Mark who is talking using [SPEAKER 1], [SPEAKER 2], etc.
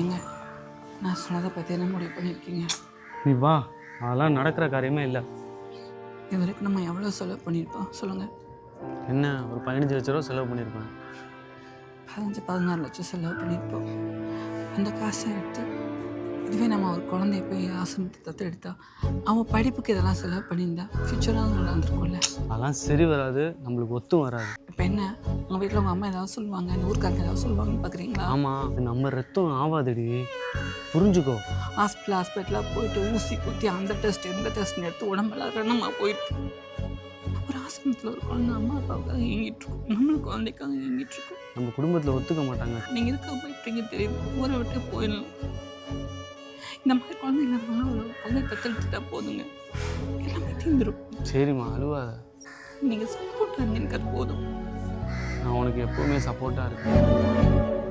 [SPEAKER 1] ஏங்க நான் சொன்னதை பற்றி என்ன முடிவு பண்ணியிருக்கீங்க?
[SPEAKER 2] நீ வா. அதெல்லாம் நடக்கிற காரியமே இல்லை.
[SPEAKER 1] இது வரைக்கும் நம்ம எவ்வளோ செலவு பண்ணியிருப்போம்? சொல்லுங்கள்
[SPEAKER 2] என்ன ஒரு பதினஞ்சு லட்ச ரூபா செலவு பண்ணியிருப்பேன்.
[SPEAKER 1] பதினஞ்சு பதினாறு லட்சம் செலவு பண்ணியிருப்போம். அந்த காசை எடுத்து இதுவே நம்ம ஒரு குழந்தைய போய் ஆசிரமத்தை தத்து எடுத்தா அவன் படிப்புக்கு இதெல்லாம் செலவு பண்ணியிருந்தா ஃப்யூச்சராக நல்லா இருந்திருக்கும்ல
[SPEAKER 2] அதெல்லாம் சரி வராது. நம்மளுக்கு ஒத்தும் வராது.
[SPEAKER 1] இப்போ என்ன? வீட்டில் உங்கள் அம்மா ஏதாவது சொல்லுவாங்க? இந்த ஊருக்காரங்க ஏதாவது சொல்லுவாங்கன்னு பார்க்குறீங்களா
[SPEAKER 2] ஆமாம் நம்ம ரத்தம் ஆவாதடி. புரிஞ்சுக்கோ.
[SPEAKER 1] ஹாஸ்பிட்டல் ஹாஸ்பிட்டலாக போயிட்டு ஊசி குத்தி அந்த டெஸ்ட் இந்த டெஸ்ட்னு எடுத்து உடம்பெல்லாம் ரணமாக போயிருக்கு. ஒரு ஆசிரமத்தில் ஒரு குழந்தை அம்மா அப்பாவுக்காக இயங்கிட்டு இருக்கும். நம்மளுக்கு குழந்தைக்காக இயங்கிட்டு இருக்கும்.
[SPEAKER 2] நம்ம குடும்பத்தில் ஒத்துக்க மாட்டாங்க.
[SPEAKER 1] நீங்கள் இதுக்காக போயிட்டீங்க தெரியுது ஊரை விட்டு போயிடலாம். இந்த மாதிரி குழந்தைங்க ஒரு குழந்தை தத்தெடுத்துட்டா போதுங்க. எல்லாமே தீந்துரும்
[SPEAKER 2] சரிம்மா அழுவாத.
[SPEAKER 1] நீங்கள் சப்போர்ட் இருந்தீங்க போதும்.
[SPEAKER 2] நான் உனக்கு எப்பவுமே சப்போர்ட்டாக இருக்கேன்.